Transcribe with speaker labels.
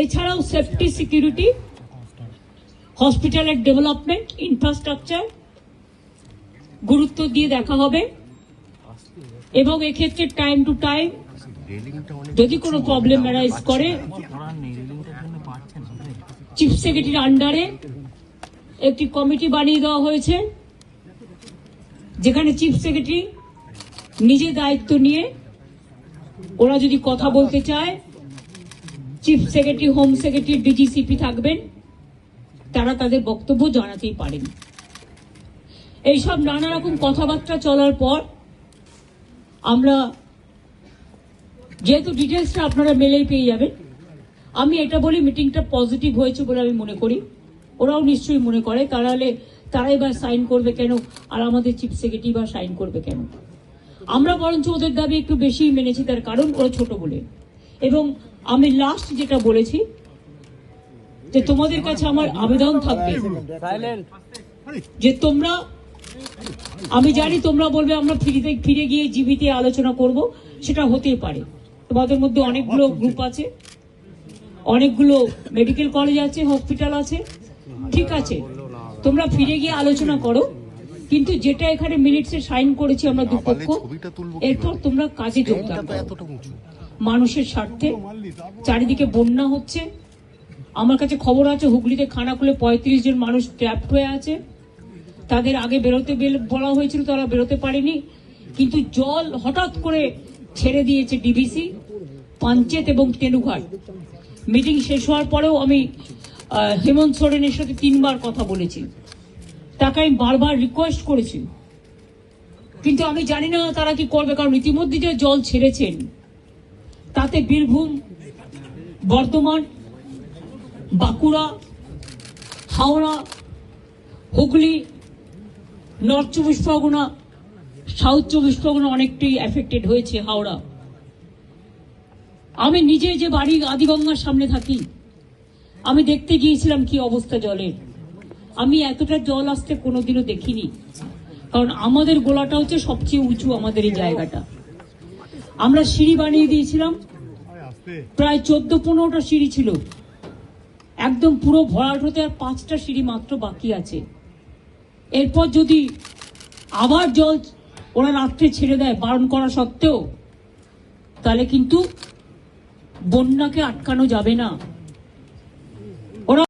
Speaker 1: এছাড়াও safety security হসপিটালের development infrastructure গুরুত্ব দিয়ে দেখা হবে। এবং এক্ষেত্রে টাইম টু টাইম যদি কোনো প্রবলেম অ্যারাইজ করে চিফ সেক্রেটারির আন্ডারে একটি কমিটি বানিয়ে দেওয়া হয়েছে, যেখানে চিফ সেক্রেটারি নিজে দায়িত্ব নিয়ে ওরা যদি কথা বলতে চায় chief secretary home secretary DG CP থাকবেন। তারা তাদের বক্তব্য জানাতেই পারেন। এইসব নানা রকম কথাবার্তা চলার পর আমরা যেহেতু ডিটেলসটা আপনারা মেলেই পেয়ে যাবেন, আমি এটা বলি মিটিংটা পজিটিভ হয়েছে বলে আমি মনে করি। ওরাও নিশ্চয়ই মনে করে, তারা হলে তারাই বা সাইন করবে কেন আর আমাদের চিফ সেক্রেটারি বা সাইন করবে কেন। আমরা বরঞ্চ ওদের দাবি একটু বেশি মেনেছি, তার কারণ ওরা ছোট বলে। এবং আমি লাস্ট যেটা বলেছি যে তোমাদের কাছে আমার আবেদন থাকবে। যে তোমরা আমি জানি তোমরা বলবে আমরা ফিরে ফিরে গিয়ে জীবিতে আলোচনা করব সেটা হতেই পারে। তোমাদের মধ্যে অনেকগুলো গ্রুপ আছে অনেকগুলো মেডিকেল কলেজ আছে হসপিটাল আছে ঠিক আছে। তোমরা ফিরে গিয়ে আলোচনা করো কিন্তু যেটা এখানে মিনিটসে সাইন করেছি আমরা দুপক্ষ এরপর তোমরা কাজে যোগদান করো। মানুষের স্বার্থে চারিদিকে বন্যা হচ্ছে। আমার কাছে খবর আছে, হুগলিতে খানা খুলে পঁয়ত্রিশ জন মানুষ ট্র্যাপড হয়ে আছে। তাদের আগে বেরোতে বেল- হয়েছিল, তারা বেরোতে পারেনি। কিন্তু জল হঠাৎ করে ছেড়ে দিয়েছে ডিবিসি পাঞ্চেত এবং তেনুঘাট। মিটিং শেষ হওয়ার পরেও আমি হেমন্ত সোরেনের সাথে তিনবার কথা বলেছি। তাকে আমি বারবার রিকোয়েস্ট করেছি। কিন্তু আমি জানি না তারা কি করবে, কারণ ইতিমধ্যে যে জল ছেড়েছেন তাতে বীরভূম, বর্ধমান, বাঁকুড়া, হাওড়া, হুগলি, নর্থ চব্বিশ পরগনা, সাউথ চব্বিশ পরগনা অনেকটাই এফেক্টেড হয়েছে হাওড়া। আমি নিজে যে বাড়ি আদিগঙ্গার সামনে থাকি, আমি দেখতে গিয়েছিলাম কি অবস্থা জলের আমি এতটা জল আসতে কোনোদিনও দেখিনি, কারণ আমাদের গোলাটা হচ্ছে সবচেয়ে উঁচু আমাদের এই জায়গাটা। আমরা সিঁড়ি বানিয়ে দিয়েছিলাম। প্রায় চোদ্দ পনেরোটা সিঁড়ি ছিল। একদম পুরো ভরাট হতে আর পাঁচটা সিঁড়ি মাত্র বাকি আছে। এরপর যদি আবার জল ওরা রাত্রে ছেড়ে দেয় বারণ করা সত্ত্বেও, তাহলে কিন্তু বন্যাকে আটকানো যাবে না।